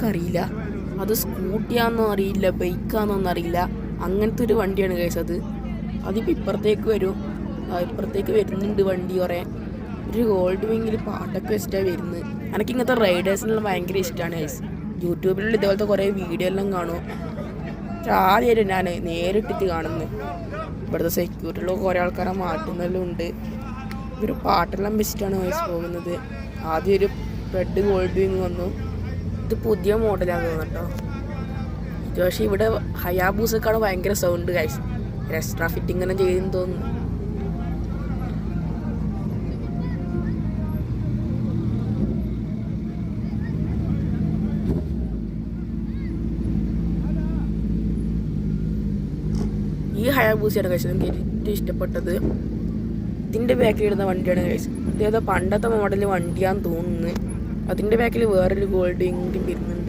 എനിക്കറിയില്ല. അത് സ്കൂട്ടിയാണെന്നോ അറിയില്ല ബൈക്കാണെന്നൊന്നും അറിയില്ല. അങ്ങനത്തെ ഒരു വണ്ടിയാണ് കേസ് അത്. അതിപ്പോൾ ഇപ്പുറത്തേക്ക് വരും. ഇപ്പുറത്തേക്ക് വരുന്നുണ്ട് വണ്ടി കുറേ. ഒരു ഗോൾഡ് വിങ്ങിൽ പാട്ടൊക്കെ വെച്ചിട്ടാണ് വരുന്നത്. എനിക്ക് ഇങ്ങനത്തെ റൈഡേഴ്സിനെല്ലാം ഭയങ്കര ഇഷ്ടമാണ് ഗൈസ് യൂട്യൂബിലുള്ള ഇതേപോലത്തെ കുറേ വീഡിയോ എല്ലാം കാണും. പക്ഷെ ആദ്യമായിട്ട് ഞാൻ നേരിട്ടിട്ട് കാണുന്നു ഇവിടുത്തെ സെക്യൂരിറ്റിയിലുള്ള കുറേ ആൾക്കാരെ മാറ്റുന്നെല്ലാം ഉണ്ട്. ഇവർ പാട്ടെല്ലാം വെച്ചിട്ടാണ് വയസ്സ് പോകുന്നത്. ആദ്യം ഒരു റെഡ് ഗോൾഡ് വിങ് വന്നു. ഇത് പുതിയ മോഡലാണ് കേട്ടോ. ഇത് പക്ഷേ ഇവിടെ ഹയാബൂസക്കാണ് ഭയങ്കര സൗണ്ട് കാഴ്ച എക്സ്ട്രാ ഫിറ്റിംഗ് തന്നെ ചെയ്തെന്ന് തോന്നുന്നു. ഈ ഹയാബൂസയാണ് കഴിച്ചത് എനിക്ക് ഏറ്റവും ഇഷ്ടപ്പെട്ടത്. ഇതിന്റെ ബാക്കിൽ ഇടുന്ന വണ്ടിയാണ് കഴിച്ചത് ഇതേതോ പണ്ടത്തെ മോഡൽ വണ്ടിയാന്ന് തോന്നുന്നു. അതിന്റെ ബാക്കിൽ വേറൊരു ഗോൾഡ് ഇങ്ങോട്ടും വരുന്നു